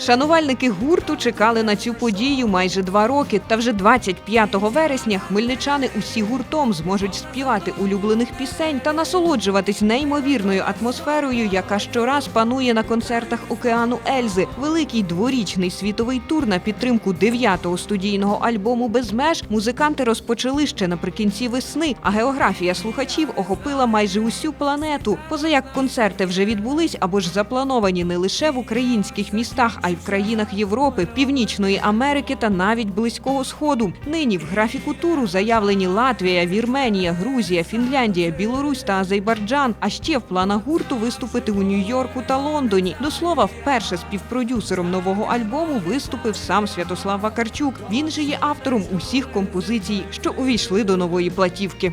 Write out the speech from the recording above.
Шанувальники гурту чекали на цю подію майже два роки. Та вже 25 вересня хмельничани усі гуртом зможуть співати улюблених пісень та насолоджуватись неймовірною атмосферою, яка щораз панує на концертах океану Ельзи. Великий дворічний світовий тур на підтримку дев'ятого студійного альбому Без меж музиканти розпочали ще наприкінці весни. А географія слухачів охопила майже усю планету. Поза як концерти вже відбулись або ж заплановані не лише в українських містах, а й в країнах Європи, Північної Америки та навіть Близького Сходу. Нині в графіку туру заявлені Латвія, Вірменія, Грузія, Фінляндія, Білорусь та Азербайджан. А ще в планах гурту виступити у Нью-Йорку та Лондоні. До слова, вперше співпродюсером нового альбому виступив сам Святослав Вакарчук. Він же є автором усіх композицій, що увійшли до нової платівки.